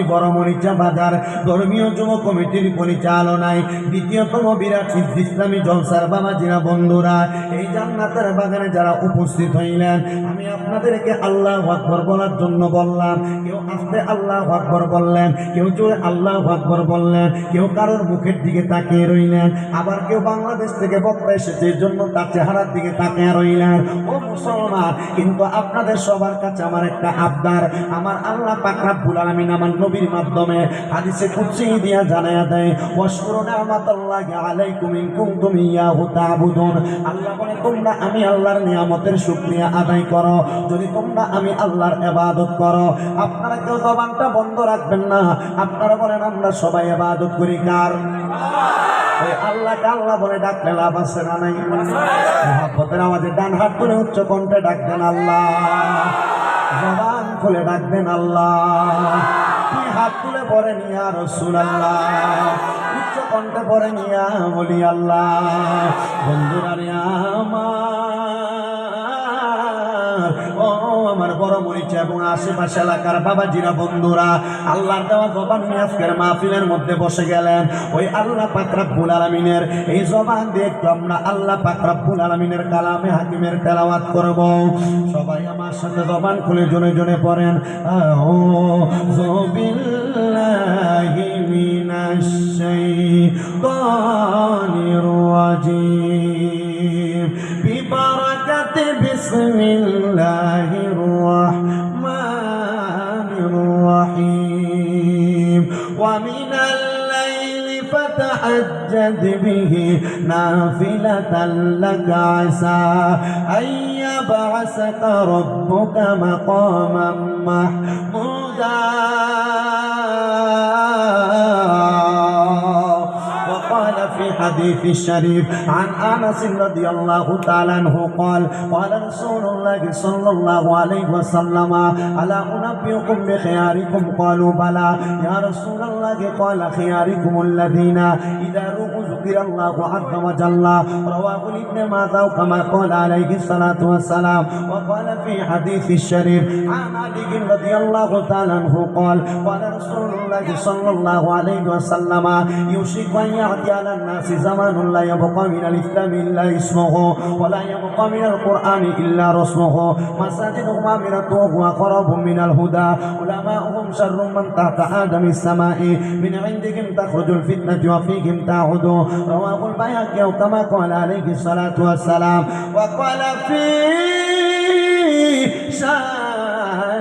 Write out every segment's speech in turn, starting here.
ওই বড় মরিচা বাজার ধর্মীয় যুব কমিটির পরিচালনায় দ্বিতীয়তম বিরাট ইসলামী জলসার বাবা জিরা বন্ধুরা, এই জান্নাতের বাগানে যারা উপস্থিত হইলেন, আমি আপনাদেরকে আল্লাহ আকবর বলার জন্য বললাম, কেউ আস্তে আল্লাহ আকবর বললেন, কেউ জোরে আল্লাহ আকবর বললেন, কেউ কারোর মুখের দিকে তাকিয়ে রইলেন, আবার কেউ বাংলাদেশ থেকে বক্তা এসেছে, এই জন্য তার চেহারার দিকে তাকিয়ে রইলেন। ও মুসলমান, কিন্তু আপনাদের সবার কাছে আমার একটা আবদার, আমার আল্লাহ পাকরাবুল আলমিন আমার নবীর মাধ্যমে হাদিসে কুচি দিয়া জানায়া দেয়, ওয়াশকুরু নি'মাতাল্লাহি আলাইকুম ইন আমি আল্লাহর নিয়ামতের শুকরিয়া আদায় করো। যদি তোমরা আমি আল্লাহর ইবাদত করো, আপনারা কেউ জবানটা বন্ধ রাখবেন না। আপনারা বলেন, আমরা সবাই ইবাদত করি কার? আল্লাহকে আল্লাহ বলে, ডাকলে লাভ আছে না নাই? মহাব্বতের আমাদের ডান হাত তুলে উচ্চ কণ্ঠে ডাকবেন আল্লাহ। জবান খুলে ডাকবেন আল্লাহ। হাত তুলে পরে নিয়া রসুল আল্লাহ উচ্চ কণ্ঠে পরে নিয়া বলি আল্লাহ বন্ধুরা আমার আমার বড় মরিচা এবং আশেপাশে এলাকার বাবাজিরা, বন্ধুরা, আল্লাহর দেওয়া জবান নিয়ে আজকের মাহফিলের মধ্যে বসে গেলেন। ওই আল্লাহ পাকরাবুল আলমিনের এই জবান দিয়ে একটু আমরা আল্লাহ পাকরাবুল আলমিনের কালামে হাকিমের তেলাওয়াত করব। সবাই আমার সাথে জবান খুলে জনে জনে পড়েন। ও জবিল্লাহি মিনাশ فتحجد به نافلة لك عسى أن يبعثك ربك مقاما محمودا. وقال في حديث الشريف عن أنس رضي الله تعالى عنه قال قال رسول الله صلى الله عليه وسلم ألا أنبئكم بخياركم؟ قالوا بلى. يا رسول الله قال خياركم الذين إذا رؤوا ذكر الله عز وجل. رواه ابن ماجه كما قال عليه الصلاة والسلام. وقال في حديث الشريف عن علي رضي الله تعالى عنه قال قال رسول الله صلى الله عليه وسلم يوشك أن يأتي على الناس زمان لا يبقى من الاسلام الا اسمه ولا يبقى من القرآن إلا رسمه. مساجدهم آمنة وهو قرب من الهدى. علماؤهم شر من تحت آدم السماء. من عندهم تخرج الفتنة وفيهم تعود. رواه البيهقي كما قال عليه الصلاة والسلام. وقال في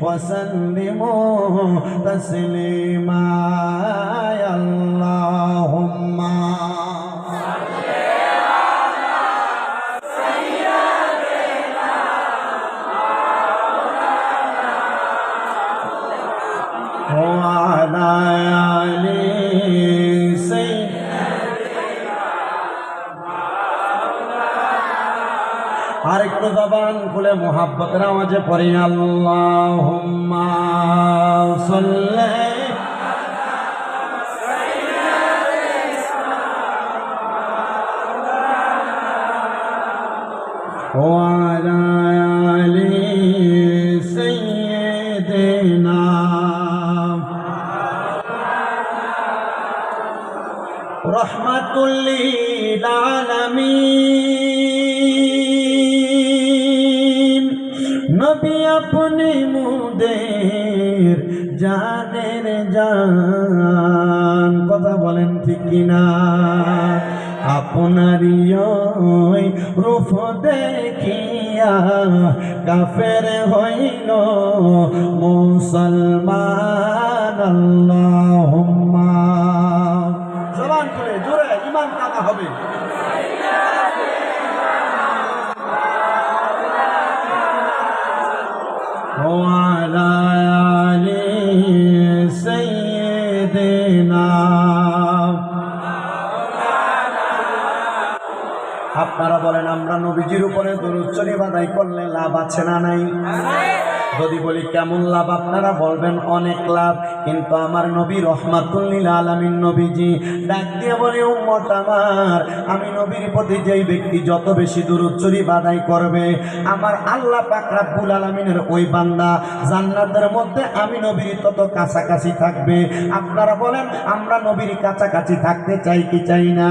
وسلموا تسليما يا اللهم وعلى آل আরেকটু জবান খুলে মোহাব্বতের আওয়াজে পড়ি আল্লাহ সাল্লি নবী আপনি মুদের জানের জান। কথা বলেন ঠিক কিনা? আপনারই রূপ দেখিয়া কাফের হইল মুসলমান। আল্লাহুম্মা। জবান করে জোরে ইমান টাকা হবে। বলেন, আমরা নবীজির উপরে শরীফ আদায় করলে লাভ আছে না নাই? যদি বলি, কেমন লাভ? আপনারা বলবেন, অনেক লাভ। কিন্তু আমার নবী রহমাতুল্লিল আলমিন নবীজি ডাক দিয়ে বলে, উম্মত আমার, আমি নবীর প্রতি যেই ব্যক্তি যত বেশি দূরচ্চরি বাদাই করবে, আমার আল্লাহ পাক রাব্বুল আলমিনের ওই বান্দা জান্নাতের মধ্যে আমি নবীর তত কাছাকাছি থাকবে। আপনারা বলেন, আমরা নবীর কাছাকাছি থাকতে চাই কি চাই না?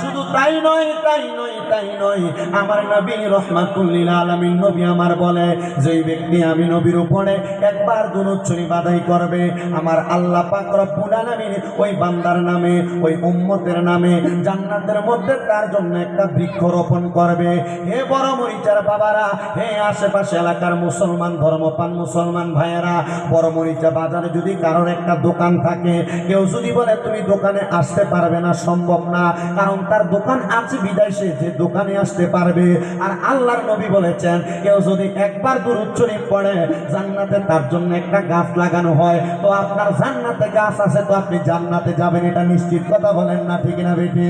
শুধু তাই নয় তাই নয় তাই নয়। আমার নবী রহমাতুল্লিল আলমিন, নবী আমার বলে, যেই ব্যক্তি আমি নবীর উপরে একবার দুনুচ্ছরি বাধাই করবে, আমার আল্লাহ পাক রব্বুল আলামিন ওই বান্দার নামে, ওই উম্মতের নামে জান্নাতের মধ্যে তার জন্য একটা বৃক্ষ রোপণ করবে। হে বড় মরিচার বাবারা, হে আশেপাশে এলাকার মুসলমান ধর্মপান মুসলমান ভাইয়েরা, বড় মরিচা বাজারে যদি কারোর একটা দোকান থাকে, কেউ যদি বলে, তুমি দোকানে আসতে পারবে না, সম্ভব না। কারণ তার দোকান আছে বিদেশে যে দোকানে আসতে পারবে। আর আল্লাহর নবী বলেছেন, কেউ যদি একবার দুরুদ শরীফ পড়ে, জান্নাতে তার জন্য একটা গাছ লাগানো হয়। তো আপনার জান্নাতে গাছ আছে, তো আপনি জান্নাতে যাবেন, এটা নিশ্চিত কথা বলেন না, ঠিক না বেটি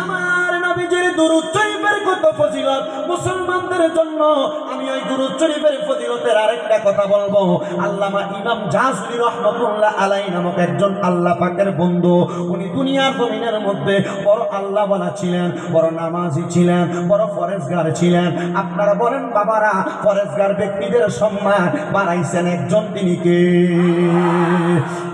আমার নবীজির দুরুদ শরীফের কত ফজিলত মুসলমানদের জন্য আমি ওই দুরুদ শরীফের ফজিলতের আরেকটা কথা বলব। আল্লামা ইমাম জাহরি রহমতুল্লাহ আলাই নামক একজন আল্লাহ পাকের বন্ধু, উনি দুনিয়ার জমিনের মধ্যে বড় আল্লাহ বলা ছিলেন, বড় নামাজি ছিলেন, বড় ফরেজগার ছিলেন। আপনারা বলেন, বাবারা ফরেজগার ব্যক্তিদের সম্মান বাড়াইছেন একজন, তিনি কে?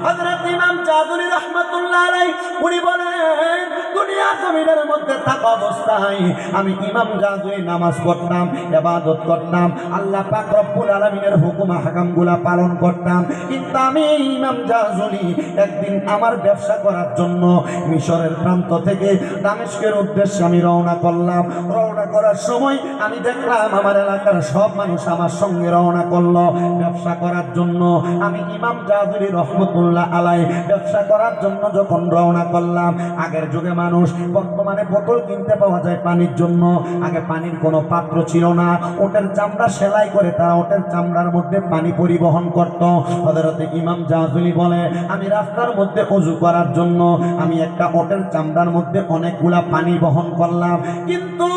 হযরত ইমাম জাদুরি রহমাতুল্লাহ আলাই উনি বলেন দুনিয়ার জমিনের মধ্যে থাকা অবস্থায় আমি ইমাম জাদুরি নামাজ পড়তাম এবাদত করতাম, আল্লাহ পাক রব্বুল আলামিনের হুকুম হাকামগুলা পালন করতাম। কিন্তু আমি ইমাম জাজুলি একদিন আমার ব্যবসা করার জন্য মিশরের প্রান্ত থেকে দামেস্কের উদ্দেশ্যে আমি রওনা করলাম। রওনা করার সময় আমি দেখলাম আমার এলাকার সব মানুষ আমার সঙ্গে রওনা করল ব্যবসা করার জন্য। আমি ইমাম জাজুরি রহমতুল্লাহ আলাই ব্যবসা করার জন্য যখন রওনা করলাম, আগের যুগে মানুষ বর্তমানে বোতল কিনতে পাওয়া যায় পানির জন্য। আগে পানির কোনো পাত্র ছিল না। ওটের চামড়া সেলাই করে তারা ওটের চামড়ার মধ্যে পানি পরিবহন করত। হযরতে ইমাম জাজুলি বলে, আমি রাস্তার মধ্যে অজু করার জন্য আমি একটা ওটের চামড়ার মধ্যে অনেকগুলা পানি বহন করলাম। কিন্তু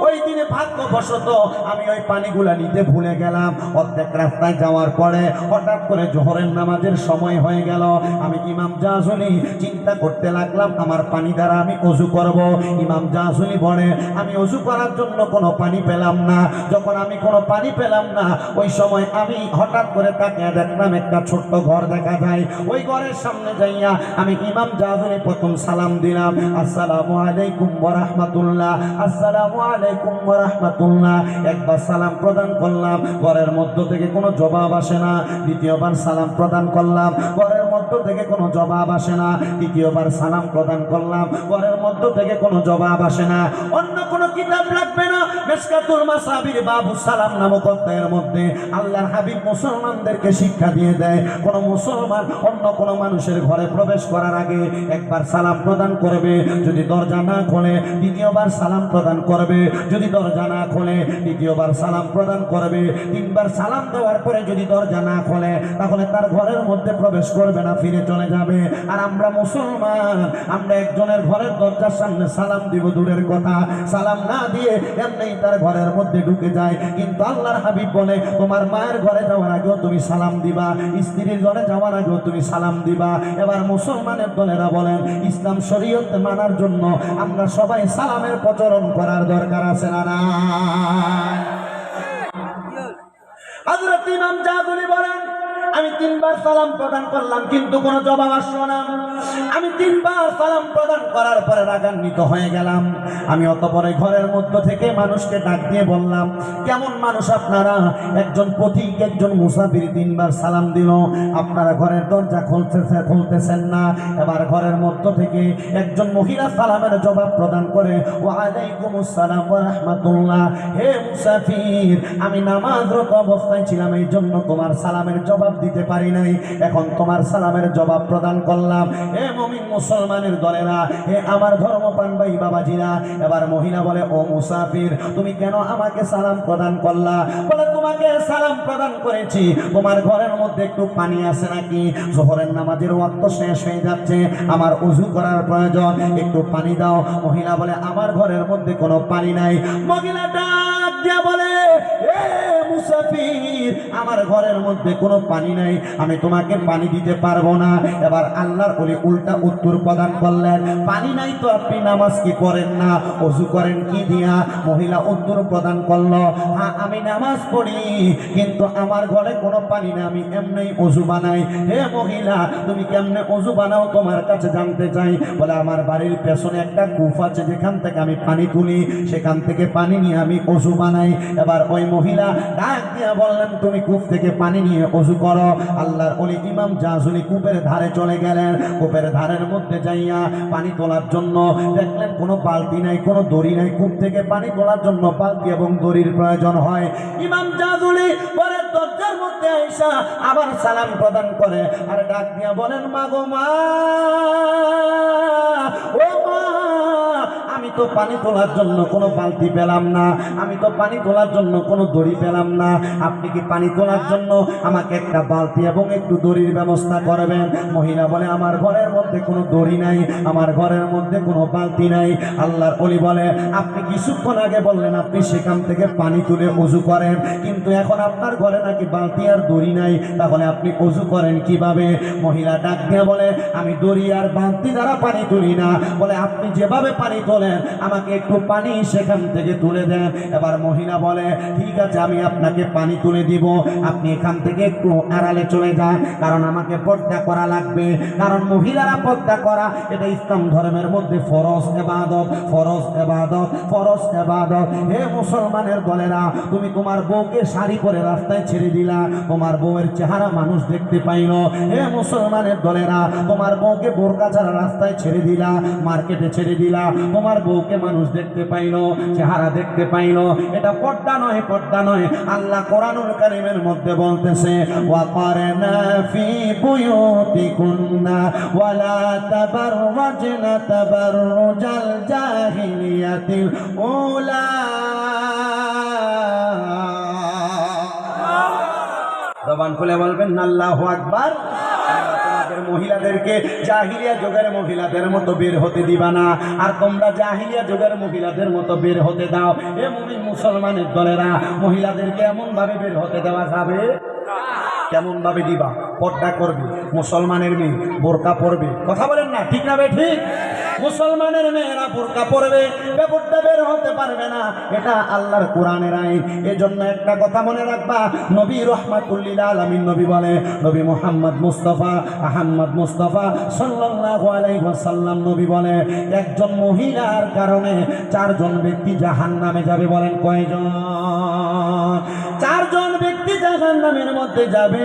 ওই দিনে ভাগ্যবশত আমি ওই পানিগুলা নিতে ভুলে গেলাম। অর্ধেক রাস্তায় যাওয়ার পরে হঠাৎ করে জোহরের নামাজের সময় হয়ে গেল। আমি ইমাম জাজুলি চিন্তা করতে লাগলাম, আমার পানি দ্বারা আমি অজু করব। ইমাম জাজুলি বলে, আমি অজু করার জন্য কোনো পানি পেলাম না। যখন আমি কোনো পানি পেলাম না, ওই সময় আমি হঠাৎ করে তাকে দেখলাম একটা ছোট্ট ঘর দেখা যায়। ওই ঘরের সামনে যাইয়া আমি ইমাম জাজুলি প্রথম সালাম দিলাম। আসসালামু আলাইকুম রাহমাতুল্লাহ আসসালামু আলাইকুম রাহমাতুল্লাহ একবার সালাম প্রদান করলাম। ঘরের মধ্য থেকে কোনো জবাব আসে না। দ্বিতীয়বার সালাম প্রদান করলাম। ঘরের মধ্য থেকে কোনো জবাব আসে না। তৃতীয়বার সালাম প্রদান করলাম। ঘরের মধ্য থেকে কোনো জবাব আসে না। অন্য কোনো কিতাব লাগবে না। মেসকাতুল মাসাবির বাবু সালাম নামক অধ্যায়ের মধ্যে আল্লাহর হাবিব মুসলমানদেরকে শিক্ষা দিয়ে দেয়, কোন মুসলমান অন্য কোনো মানুষের ঘরে প্রবেশ করার আগে একবার সালাম প্রদান করবে। যদি দরজা না খোলে, দ্বিতীয়বার সালাম প্রদান করবে। যদি দরজা না খোলে দ্বিতীয়বার সালাম প্রদান করবে। তিনবার সালাম দেওয়ার পরে যদি দরজা না খোলে, তাহলে তার ঘরের মধ্যে প্রবেশ করবে না, ফিরে চলে যাবে। আর আমরা মুসলমান, আমরা একজনের ঘরের দরজার সামনে সালাম দিব দূরের কথা। সালাম না দিয়ে এমনি তার ঘরের মধ্যে ঢুকে যায়। কিন্তু আল্লাহর হাবিব বলে তোমার মায়ের ঘরে যাওয়ার আগেও তুমি সালাম দিবা। স্ত্রীর ঘরে যাওয়ার আগেও তুমি সালাম দিবা। এবার মুসলমানের দলেরা বলেন ইসলাম শরীয়ত মানার জন্য আমরা সবাই সালামের প্রচলন করার দরকার আছে না না হযরত ইমাম জাদুরি বলেন আমি তিনবার সালাম প্রদান করলাম, কিন্তু কোনো জবাব আসলো না। আমি তিনবার সালাম প্রদান করার পরে রাগান্বিত হয়ে গেলাম। আমি অতপরে ঘরের মধ্য থেকে মানুষকে ডাক দিয়ে বললাম, কেমন মানুষ আপনারা? একজন পথিক, একজন মুসাফির তিনবার সালাম দিল। আপনারা ঘরের দরজা খুলতেছে, খুলতেছেন না। এবার ঘরের মধ্য থেকে একজন মহিলা সালামের জবাব প্রদান করে ওয়ালাইকুম আসসালাম রাহমাতুল্লাহ হে মুসাফির, আমি নামাজরত অবস্থায় ছিলাম এই জন্য তোমার সালামের জবাব দিতে পারি নাই। এখন তোমার সালামের জবাব প্রদান করলাম। এ মমিন মুসলমানের দলেরা, এ আমার ধর্মপান ভাই বাবাজিরা। এবার মহিলা বলে, ও মুসাফির, তুমি কেন আমাকে সালাম প্রদান করলা? বলে, তোমাকে সালাম প্রদান করেছি। তোমার ঘরের মধ্যে একটু পানি আছে নাকি? জোহরের নামাজের ওয়াক্ত শেষ হয়ে যাচ্ছে। আমার উজু করার প্রয়োজন। একটু পানি দাও। মহিলা বলে, আমার ঘরের মধ্যে কোনো পানি নাই। মহিলা ডাক দিয়া বলে, এ মুসাফির, আমার ঘরের মধ্যে কোনো পানি নাই, আমি তোমাকে পানি দিতে পারব না। এবার আল্লাহর বলে উল্টা উত্তর প্রদান করলেন, পানি নাই তো আপনি নামাজ কি করেন না? অজু করেন কি দিয়া? মহিলা উত্তর প্রদান করল হ্যাঁ আমি নামাজ পড়ি, কিন্তু আমার ঘরে কোনো পানি না আমি এমনি অজু বানাই। হে মহিলা, তুমি কেমনে অজু বানাও? তোমার কাছে জানতে চাই। বলে, আমার বাড়ির পেছনে একটা কূপ আছে, যেখান থেকে আমি পানি তুলি, সেখান থেকে পানি নিয়ে আমি অজু বানাই। এবার ওই মহিলা ডাক দিয়া বললেন, তুমি কূপ থেকে পানি নিয়ে অজু করো। আল্লাহর ওলি ইমাম জাজুলি কূপের ধারে চলে গেলেন। কূপের ধারের মধ্যে যাইয়া পানি তোলার জন্য দেখলেন কোনো বালতি নাই, কোনো দড়ি নাই। কূপ থেকে পানি তোলার জন্য বালতি এবং দড়ির প্রয়োজন হয়। ইমাম জাজুলি পরে দরজার মধ্যে আইসা আবার সালাম প্রদান করে। আর ডাক দিয়া বলেন মা গো মা, ও মা আমি তো পানি তোলার জন্য কোনো বালতি পেলাম না। আমি তো পানি তোলার জন্য কোনো দড়ি পেলাম না। আপনি কি পানি তোলার জন্য আমাকে একটা বালতি এবং একটু দড়ির ব্যবস্থা করবেন? মহিলা বলে, আমার ঘরের মধ্যে কোনো দড়ি নাই, আমার ঘরের মধ্যে কোনো বালতি নাই। আল্লাহর অলি বলে, আপনি কিছুক্ষণ আগে বললেন, আপনি সেখান থেকে পানি তুলে অজু করেন। কিন্তু এখন আপনার ঘরে নাকি বালতি আর দড়ি নাই, তাহলে আপনি অজু করেন কীভাবে? মহিলা ডাক দিয়ে বলে, আমি দড়ি আর বালতি দ্বারা পানি তুলি না। বলে, আপনি যেভাবে পানি তোলেন আমাকে একটু পানি সেখান থেকে তুলে দেন। এবার মহিলা বলে, ঠিক আছে, আমি আপনাকে পানি তুলে দিব। আপনি এখান থেকে একটু আড়ালে চলে যান, কারণ আমাকে পর্দা করা লাগবে। কারণ মহিলারা পর্দা করা, এটা ইসলাম ধর্মের মধ্যে ফরজ এবাদত ফরজ এবাদত ফরজ এবাদত। হে মুসলমানের দলেরা, তুমি তোমার বউকে শাড়ি করে রাস্তায় ছেড়ে দিলা, তোমার বউয়ের চেহারা মানুষ দেখতে পাইল। হে মুসলমানের দলেরা, তোমার বউকে বোরকা ছাড়া রাস্তায় ছেড়ে দিলা, মার্কেটে ছেড়ে দিলা, তোমার বউকে মানুষ দেখতে পাইল, চেহারা দেখতে পাইল। এটা পর্দা নয় পর্দা নয়। আল্লাহ কোরআনুল কারিমের মধ্যে বলতেছে ওয়াকারনা জবান খুলে বলবেন, আল্লাহু আকবার। তোমাদের মহিলাদেরকে জাহিলিয়া যুগের মহিলাদের মতো বের হতে দিবা না। আর তোমরা জাহিলিয়া যুগের মহিলাদের মতো বের হতে দাও। এ মুমিন মুসলমানের দলেরা, মহিলাদেরকে এমন ভাবে বের হতে দেওয়া যাবে? কেমন ভাবে দিবা? পর্দা করবে, মুসলমানের মেয়ে বোরকা পরবে। কথা বলেন না, ঠিক না বে, ঠিক? মুসলমানের মেয়েরা বোরকা পরবে, ব্যাপারটা বের হতে পারবে না। এটা আল্লাহর কোরআনের আইন। এজন্য একটা কথা মনে রাখবা, নবী রহমাতুল্লিল আলামিন নবী বলে, নবী মোহাম্মদ মুস্তফা, আহম্মদ মুস্তফা সাল্লাল্লাহু আলাইহি ওয়াসাল্লাম নবী বলে, একজন মহিলার কারণে চারজন ব্যক্তি জাহান্নামে যাবে বলেন কয়জন? চারজন ব্যক্তি জাহান নামের মধ্যে যাবে।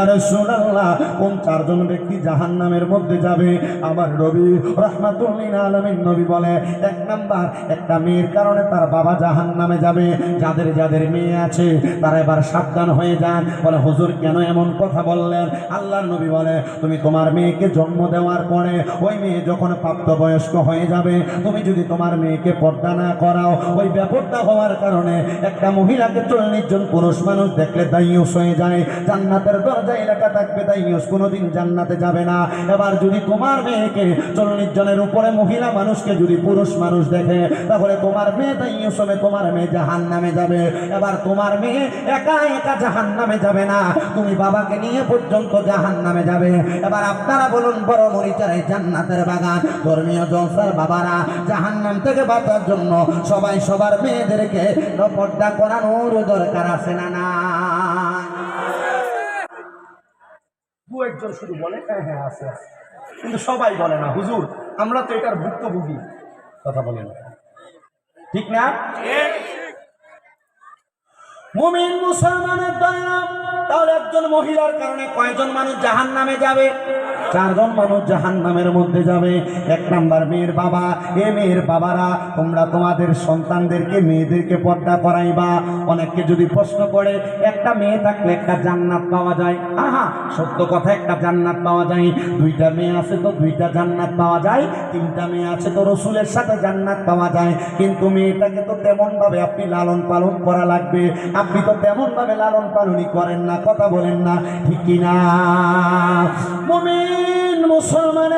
আর সোনাল্লাহ কোন চারজন ব্যক্তি জাহান নামের মধ্যে যাবে? আমার রবি রহমাতুল্লিন আলমিন নবী বলে, এক নাম্বার, একটা মেয়ের কারণে তার বাবা জাহান নামে যাবে। যাদের যাদের মেয়ে আছে, তারা এবার সাবধান হয়ে যান। বলে, হুজুর কেন এমন কথা বললেন? আল্লাহর নবী বলে, তুমি তোমার মেয়েকে জন্ম দেওয়ার পরে ওই মেয়ে যখন প্রাপ্তবয়স্ক হয়ে যাবে, তুমি যদি তোমার মেয়েকে পর্দা না করাও, ওই ব্যাপারটা হওয়ার কারণে একটা মহিলাকে চল্লিশ জন পুরুষ মানুষ দেখলে দাইয়ুস হয়ে যায়। জান্নাতের দরজায় লেখা থাকবে দাইয়ুস কোনোদিন জান্নাতে যাবে না। এবার যদি তোমার মেয়েকে চল্লিশ জনের উপরে মহিলা মানুষকে যদি পুরুষ মানুষ দেখে, তাহলে তোমার মেয়ে দাইয়ুস হবে, তোমার মেয়ে জাহান নামে যাবে। এবার তোমার মেয়ে একা একা জাহান নামে যাবে না। তুমি বাবাকে নিয়ে পর্যন্ত জাহান নামে যাবে। এবার আপনারা বলুন, বড় মরিচার জান্নাতের বাগান। ধর্মীয় জলসার বাবারা জাহান নাম থেকে বাঁচার জন্য সবাই সবার মেয়েদেরকে পর্দা করানোর দরকার আছে না না? দু একজন শুধু বলে হ্যাঁ হ্যাঁ আছে কিন্তু সবাই বলে না, হুজুর, আমরা তো এটার ভুক্তভোগী। কথা বলেন। ঠিক না? মুমিন মুসলমানের দয়া তাহলে একজন মহিলার কারণে কয়জন মানুষ জাহান নামে যাবে? চারজন মানুষ জাহান নামের মধ্যে যাবে। এক নাম্বার মেয়ের বাবা, এ মেয়ের বাবারা, তোমরা তোমাদের সন্তানদেরকে, মেয়েদেরকে পর্দা করাইবা। অনেককে যদি প্রশ্ন করে, একটা মেয়ে থাকলে একটা জান্নাত পাওয়া যায়। আহা, সত্য কথা, একটা জান্নাত পাওয়া যায়। দুইটা মেয়ে আছে তো দুইটা জান্নাত পাওয়া যায়। তিনটা মেয়ে আছে তো রসুলের সাথে জান্নাত পাওয়া যায়। কিন্তু মেয়েটাকে তো তেমনভাবে আপনি লালন পালন করা লাগবে। আপনি তো তেমন ভাবে লালন পালনই করেন না কথা বলেন না ঠিক কিনা? দলেরা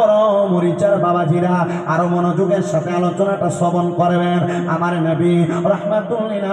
বড় মরিচার বাবাজিরা, আরও মনোযোগের সাথে আলোচনাটা শ্রবণ করবেন। আমার নবী রহমাতুল্লিন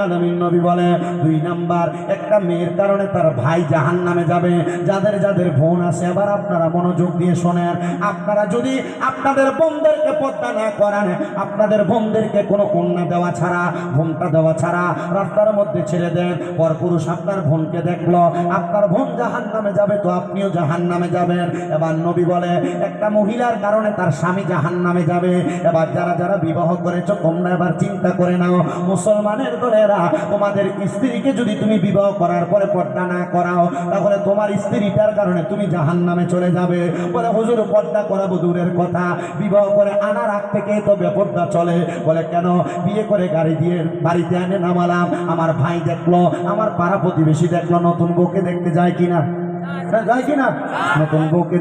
নবী বলে, দুই নাম্বার, একটা মেয়ের কারণে তার ভাই জাহান নামে যাবে। যাদের যাদের বোন আছে আবার আপনারা মনোযোগ দিয়ে শোনেন। আপনারা যদি আপনাদের বোনদেরকে পদ্মা না করান, আপনাদের বোনদেরকে কোনো কন্যা দেওয়া ছাড়া ঘুমটা দেওয়া ছাড়া, রাস্তার মধ্যে ছেড়ে দেন, পরপুরুষ আপনার বোনকে দেখল, আপনার বোন জাহান নামে যাবে তো আপনিও জাহান নামে যাবেন। এবার নবী বলে, একটা মহিলার কারণে তার স্বামী জাহান নামে যাবে। এবার যারা যারা বিবাহ করেছ, তোমরা এবার চিন্তা করে নাও, মুসলমানের দলেরা, তোমাদের স্ত্রীকে যদি তুমি বিবাহ করার পরে পর্দা না করাও, তাহলে তোমার স্ত্রীটার কারণে তুমি জাহান নামে চলে যাবে। বলে, হুজুর, পর্দা করাবো দূরের কথা। বিবাহ করে আনার আগ থেকে তো বেপর্দা চলে। বলে, কেন? বিয়ে করে গাড়ি দিয়ে বাড়িতে এনে নামালাম। আমার ভাই দেখল, আমার পাড়া প্রতিবেশী দেখল, নতুন বউকে দেখতে যায় কিনা?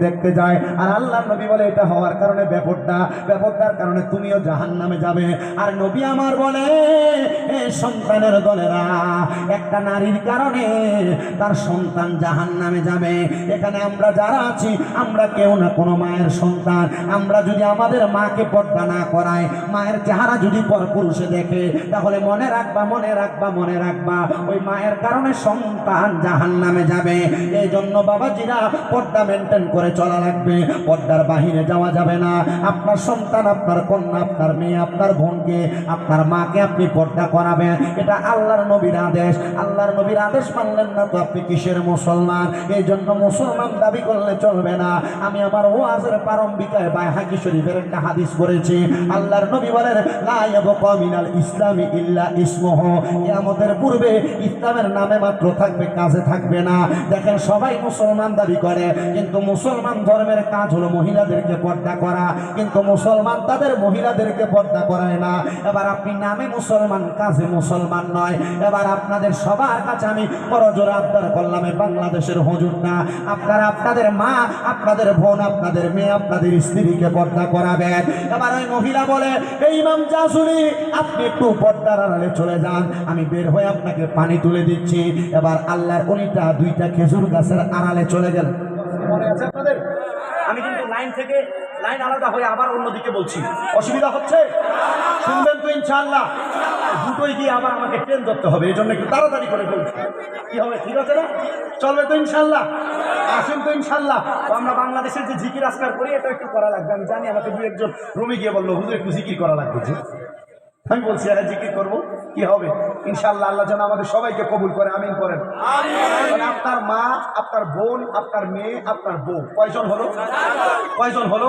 দেখতে যায়। আর আল্লাহ নবী বলে, এটা হওয়ার কারণে ব্যাপারটা, ব্যাপারটার কারণে তুমিও জাহান যাবে। আর নবী আমার বলে সন্তানের একটা নারীর কারণে তার সন্তান যাবে। এখানে আমরা যারা আছি, আমরা কেউ না কোনো মায়ের সন্তান। আমরা যদি আমাদের মাকে পর্দা না করাই, মায়ের চেহারা যদি পর পুরুষে দেখে, তাহলে মনে রাখবা মনে রাখবা মনে রাখবা, ওই মায়ের কারণে সন্তান জাহান নামে যাবে। এই জন্য বাবাজিরা পর্দা মেনটেন করে চলা লাগবে। পর্দার বাহিরে যাওয়া যাবে না। আপনার সন্তান, আপনার কন্যা, আপনার মেয়ে, আপনার বোনকে, আপনার মাকে আপনি পর্দা করাবেন। এটা আল্লাহর নবীর আদেশ। আল্লাহর নবীর আদেশ মানলেন না তো আপনি কিসের মুসলমান? এই জন্য মুসলমান দাবি করলে চলবে না। আমি আমার ওয়াজের প্রারম্ভিকায় বাইহাকি শরীফের একটা হাদিস করেছি আল্লাহর নবী বলেন, লা ইয়াবকা মিনাল ইসলামি ইল্লা ইসমুহ। কিয়ামতের পূর্বে ইসলামের নামে মাত্র থাকবে, কাজে থাকবে না। দেখেন সবাই মুসলমান দাবি করে, কিন্তু মুসলমান ধর্মের কাজ হলো মহিলাদেরকে পর্দা করা, কিন্তু মুসলমান তাদের মহিলাদেরকে পর্দা করায় না। এবার আপনি নামে মুসলমান, কাজে মুসলমান নয়। এবার আপনাদের সবার কাছে আমি করজোরে আবদার করলাম বাংলাদেশের হজুর না। আপনারা আপনাদের মা, আপনাদের বোন, আপনাদের মেয়ে, আপনাদের স্ত্রীকে পর্দা করাবেন। এবার ওই মহিলা বলে এই ইমাম জাসুরি আপনি একটু পর্দার আড়ালে চলে যান। আমি বের হয়ে আপনাকে পানি তুলে দিচ্ছি। এবার আল্লাহর অলিটা দুইটা খেজুর গাছের আড়ালে চলে গেল। আমি কিন্তু লাইন থেকে লাইন আলাদা হয়ে আবার অন্যদিকে বলছি। অসুবিধা হচ্ছে? শুনবেন তো ইনশাল্লাহ দুটোই গিয়ে আবার আমাকে ট্রেন ধরতে হবে এই জন্য একটু তাড়াতাড়ি করে বলছি। কি হবে, ঠিক আছে না? চলবে তো ইনশাল্লাহ আসেন তো ইনশাল্লাহ আমরা বাংলাদেশের যে জিকির আজকার করি, এটা একটু করা লাগবে। আমি জানি আমাকে দু একজন রুমে গিয়ে বলল, হুজুর, একটু জিকির করা লাগবে। আমি বলছি, আরে, জিকির করব? কি হবে? ইনশাল্লাহ আল্লাহ যেন আমাদের সবাইকে কবুল করে আমিন করেন। আপনার মা আপনার বোন আপনার মেয়ে আপনার বউ কয়জন হলো? কয়জন হলো?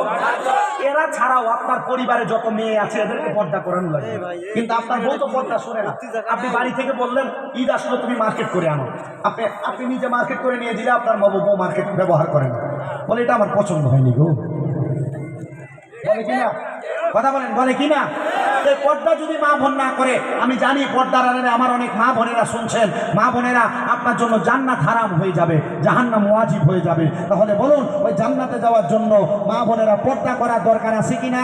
এরা ছাড়াও আপনার পরিবারে যত মেয়ে আছে এদেরকে পর্দা করানো লাগে কিন্তু আপনার বউ তো পর্দা শুনে না। আপনি বাড়ি থেকে বললেন ঈদ আসলো তুমি মার্কেট করে আনো। আপনি আপনি নিজে মার্কেট করে নিয়ে দিলে আপনার বাবু বউ মার্কেট ব্যবহার করেন বলে এটা আমার পছন্দ হয়নি গো। বলে কিনা কথা বলেন, বলে কি না? পর্দা যদি মা বোন না করে, আমি জানি পর্দার আড়ালে আমার অনেক মা বোনেরা শুনছেন। মা বোনেরা আপনার জন্য জান্নাত হারাম হয়ে যাবে, জাহান্নাম ওয়াজিব হয়ে যাবে। তাহলে বলুন, ওই জান্নাতে যাওয়ার জন্য মা বোনেরা পর্দা করার দরকার আছে কিনা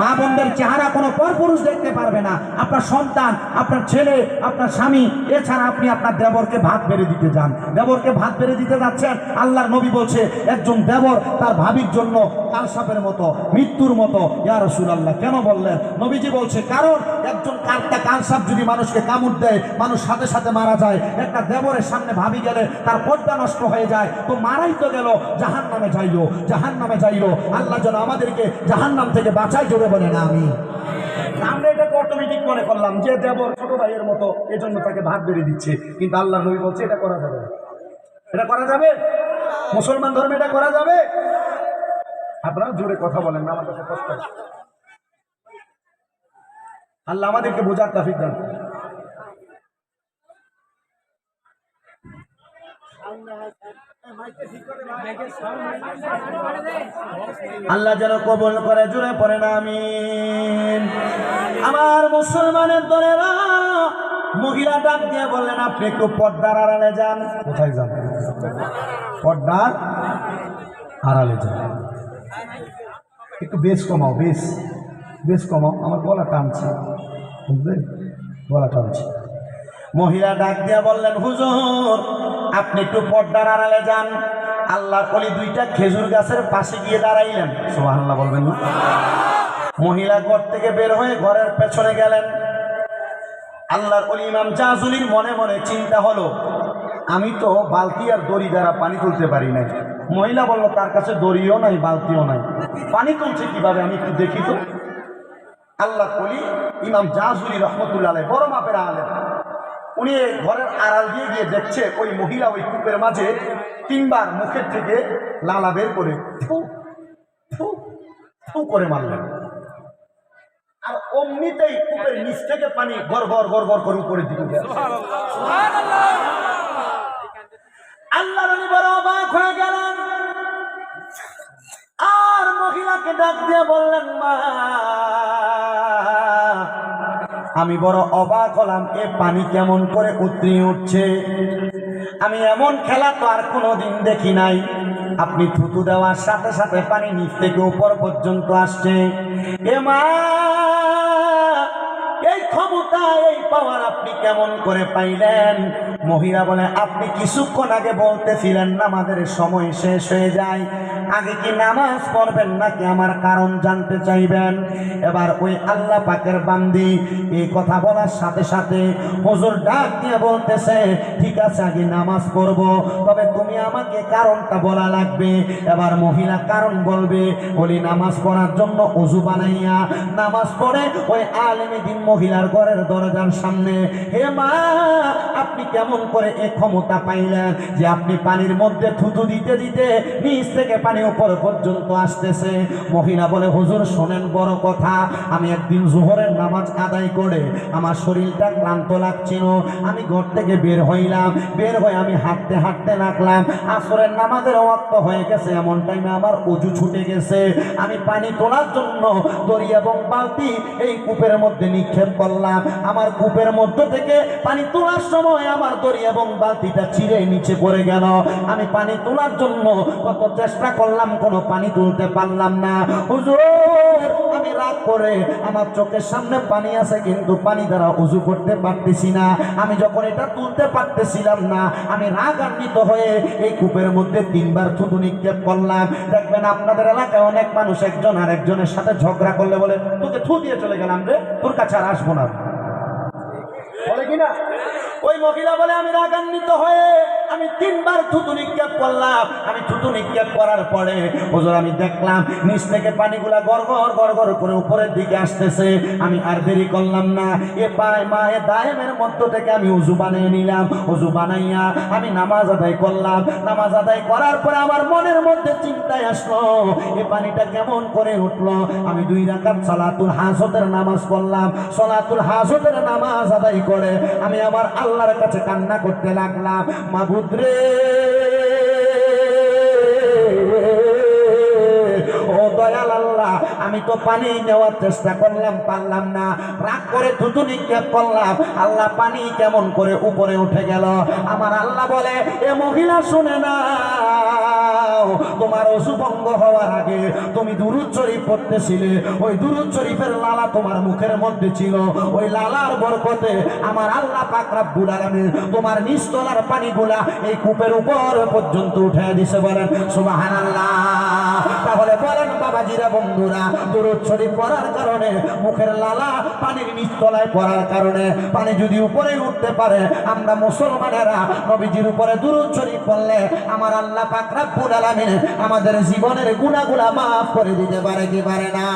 মা বোনদের চেহারা কোনো পরপুরুষ দেখতে পারবে না। আপনার সন্তান, আপনার ছেলে, আপনার স্বামী, এছাড়া আপনি আপনার দেবরকে ভাত বেড়ে দিতে যান। দেবরকে ভাত বেড়ে দিতে যাচ্ছেন, আল্লাহর নবী বলছে, একজন দেবর তার ভাবির জন্য কালসাপের মতো, মৃত্যুর মতো, ইয়া রাসূলুল্লাহ। কেন বললেন? নবীজি বলছে, কারণ একজন কালটা কালসাপ যদি মানুষকে কামড় দেয়, মানুষ সাথে সাথে মারা যায়। একটা দেবরের সামনে ভাবি গেলে তার পর্দা নষ্ট হয়ে যায়। তো মারাই তো গেল জাহান নামে যাইলো জাহান নামে যাইলো। আল্লাহ যেন আমাদেরকে জাহান নাম থেকে বাঁচাই জোরে বলে না আমি। আমরা এটাকে অটোমেটিক মনে করলাম যে দেবর ছোট ভাইয়ের মতো এজন্য তাকে ভাত বেড়ে দিচ্ছে, কিন্তু আল্লাহ নবী বলছে, এটা করা যাবে এটা করা যাবে? মুসলমান ধর্মে এটা করা যাবে? আপনারা জোরে কথা বলেন না, আমার কাছে কষ্ট আল্লাহ আমাদেরকে বোঝার তাফিক দান আল্লাহ যেন কবল করে জুড়ে পড়ে না আমিন। আমার মুসলমানের দলেরা মহিলা ডাক দিয়ে বললেন, আপনি একটু পর্দার আড়ালে যান। কোথায় যান? পর্দার আড়ালে যান। একটু বেশ কমাও, বেশ বেশ কমাও। আমার গলা টানছে, বুঝলে? গলা টানছে। মহিলা ডাক দিয়া বললেন, হুজুর, আপনি একটু পর্দার আড়ালে যান। আল্লাহ কলি দুইটা খেজুর গাছের পাশে গিয়ে দাঁড়াইলেন। সুবহানাল্লাহ বলবেন মহিলা ঘর থেকে বের হয়ে ঘরের পেছনে গেলেন। আল্লাহর অলি ইমাম জাজুলির মনে মনে চিন্তা হলো, আমি তো বালতি আর দড়ি দ্বারা পানি তুলতে পারি নাই। মহিলা বলল, তার কাছে দড়িও নাই, বালতিও নাই। পানি তুলছে কীভাবে? আমি একটু দেখি তো। আল্লাহ কলি ইমাম জাজুলি রহমতুল্লাহ বড় মাপের আলেন উনি ঘরের আড়াল দিয়ে গিয়ে দেখছে ওই মহিলা ওই কূপের মাঝে তিনবার মুখের থেকে লালা বের করে ফু ফু ফু করে মারলেন। আর অমনিতেই কূপের নিচ থেকে পানি গড় গড় গড় গড় করে উপরের দিকে আল্লাহ নবী বড় অবাক হয়ে গেলেন। আর মহিলাকে ডাক দিয়ে বললেন, মা আমি বড় অবাক হলাম, এ পানি কেমন করে উতরিয়ে উঠছে। আমি এমন খেলা তো আর কোনো দিন দেখি নাই। আপনি থুতু দেওয়ার সাথে সাথে পানি নিচ থেকে উপর পর্যন্ত আসছে। এ মা, এই ক্ষমতা, এই পাওয়ার আপনি কেমন করে পাইলেন? মহিলা বলে, আপনি কিছুক্ষণ আগে বলতেছিলেন নামাজের সময় শেষ হয়ে যায়। আগে কি নামাজ পড়বেন নাকি আমার কারণ জানতে চাইবেন? এবার ওই আল্লাহ পাকের বান্দি এই কথা বলার সাথে সাথে হজুর ডাক দিয়ে বলতেছে, ঠিক আছে, আগে নামাজ পড়ব, তবে তুমি আমাকে কারণটা বলা লাগবে। এবার মহিলা কারণ বলবে, বলি, নামাজ পড়ার জন্য অজু বানাইয়া নামাজ পড়ে ওই আলেমী মহিলার ঘরের দরজার সামনে। হে মা, আপনি কেমন করে এ ক্ষমতা পাইলেন যে আপনি পানির মধ্যে থুতু দিতে দিতে নিচ থেকে পানি উপর পর্যন্ত আসতেছে। মহিলা বলে, হুজুর, শোনেন বড় কথা। আমি একদিন জোহরের নামাজ আদায় করে আমার শরীরটা ক্লান্ত লাগছিল। আমি ঘর থেকে বের হইলাম। বের হয়ে আমি হাঁটতে হাঁটতে লাগলাম। আসরের নামাজের ওয়াক্ত হয়ে গেছে। এমন টাইমে আমার উজু ছুটে গেছে। আমি পানি তোলার জন্য দড়ি এবং বালতি এই কূপের মধ্যে নিক্ষেপ করলাম। আমার কূপের মধ্য থেকে পানি তোলার সময় আমার দড়ি এবং বালতিটা ছিঁড়ে নিচে পড়ে গেল। আমি পানি তোলার জন্য কত চেষ্টা করলাম, কোনো পানি তুলতে পারলাম না। হুজুর, আমি রাগ করে আমার চোখের সামনে পানি আছে, কিন্তু পানি দ্বারা উজু করতে পারতেছি না। আমি যখন এটা তুলতে পারতেছিলাম না, আমি রাগান্বিত হয়ে এই কূপের মধ্যে তিনবার থুতু নিক্ষেপ করলাম। দেখবেন আপনাদের এলাকায় অনেক মানুষ একজন আর একজনের সাথে ঝগড়া করলে বলে, তোকে থু দিয়ে চলে গেলাম রে, তোর কাছে আর আসব না। বলে কিনা? ওই মহিলা বলে, আমি রাগান্বিত হয়ে আমি তিনবার থুতু নিক্ষেপ করলাম। আমি থুতু নিক্ষেপ করার পরে হুজুর, আমি দেখলাম নিচ থেকে পানিগুলা গড় গড় গড় গড় করে উপরের দিকে আসতেছে। আমি আর দেরি করলাম না। এ পায় মা, এ দায়েমের মধ্য থেকে আমি উজু বানিয়ে নিলাম, উজু বানাইয়া আমি নামাজ আদায় করলাম। নামাজ আদায় করার পরে আমার মনের মধ্যে চিন্তায় আসলো, এ পানিটা কেমন করে উঠল? আমি দুই রাকাত সালাতুল হাজতের নামাজ পড়লাম। সলাতুল হাজতের নামাজ আদায় করে আমি আমার আল্লাহর কাছে কান্না করতে লাগলাম, মাবুদ রে, ও দয়াল আল্লাহ, আমি তো পানি নেওয়ার চেষ্টা করলাম, পারলাম না। রাগ করে থুতু নিক্ষেপ করলাম, আল্লাহ পানি কেমন করে উপরে উঠে গেল? আমার আল্লাহ বলে, এ মহিলা শুনে না তোমার অসুভঙ্গ হওয়ার আগে তুমি দুরুদ শরীফ পড়তেছিলে। ওই দুরুদ শরীফের লালা তোমার মুখের মধ্যে ছিল। ওই লালার বরকতে আমার আল্লাহ পাক রাব্বুল আলামিন তোমার নিস্তলার পানিগুলা এই কূপের উপর পর্যন্ত উঠে দিছে বলেন, সুবহানাল্লাহ। তাহলে বলেন, বাবাজিরা, বন্ধুরা, দুরুদ শরীফ পড়ার কারণে, মুখের লালা পানির নিস্তলায় পড়ার কারণে, পানি যদি উপরে উঠতে পারে, আমরা মুসলমানেরা নবীজির উপরে দুরুদ শরীফ পড়লে আমার আল্লাহ পাক রাব্বুল আলামিন আমাদের জীবনের গুণাগুলা মাফ করে দিতে পারে কি পারে না?